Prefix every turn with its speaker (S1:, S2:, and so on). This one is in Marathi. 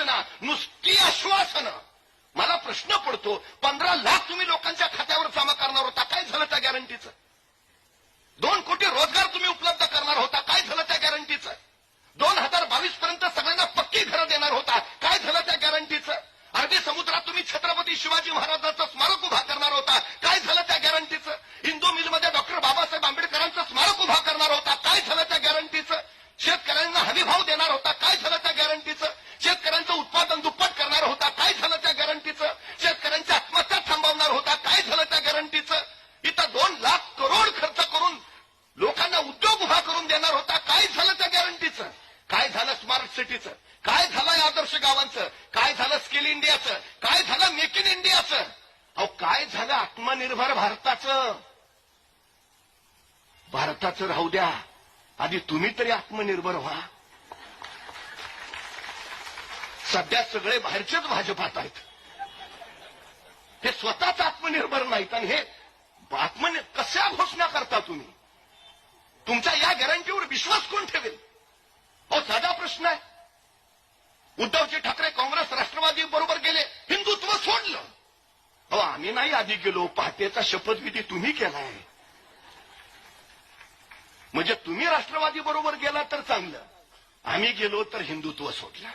S1: आश्वासना नुसती आश्वासनं. मला प्रश्न पडतो पंधरा लाख तुम्ही लोकांच्या खात्यावर जमा करणार होता काय झालं त्या गॅरंटीचं दोन कोटी रोजगार तुम्ही उपलब्ध करणार होता काय झालं त्या गॅरंटीचं दोन हजार बावीस पर्यंत सगळ्यांना पक्की घरं देणार होता काय झालं त्या गॅरंटीचं अरबी समुद्रात तुम्ही छत्रपती शिवाजी महाराजांचं स्मारक उभा करणार होता काय झालं त्या गॅरंटीचं हिंदू मिलमध्ये डॉक्टर बाबासाहेब आंबेडकरांचं स्मारक उभा करणार होता काय झालं त्या गॅरंटीचं शेतकऱ्यांना हमी भाव देणार होता काय झालं त्या गॅरंटीचं शेतकऱ्यांचं उत्पादन दुप्पट करणार होता काय झालं त्या गॅरंटीचं शेतकऱ्यांच्या आत्महत्या थांबवणार होता काय झालं त्या गॅरंटीचं इथं दोन लाख करोड खर्च करून लोकांना उद्योग उभा करून देणार होता काय झालं त्या गॅरंटीचं काय झालं स्मार्ट सिटीचं? काय झालं या आदर्श गावांचं? काय झालं स्किल इंडियाचं? काय झालं मेक इन इंडियाचं? अहो काय झालं आत्मनिर्भर भारताचं? भारताचं राहू द्या. आधी तुम्ही तरी आत्मनिर्भर व्हा. सध्या सगळे बाहेरचेच भाजपात आहेत. हे स्वतःच आत्मनिर्भर नाहीत आणि हे आत्मनि कशा घोषणा करता तुम्ही? तुमच्या या गॅरंटीवर विश्वास कोण ठेवेल? अहो साधा प्रश्न आहे. उद्धवजी ठाकरे काँग्रेस राष्ट्रवादी बरोबर गेले हिंदुत्व सोडलं. अहो आम्ही नाही आधी गेलो पहाटेचा शपथविधी तुम्ही केलाय. म्हणजे तुम्ही राष्ट्रवादी बरोबर गेला तर चांगलं. आम्ही गेलो तर हिंदुत्व सोडलं.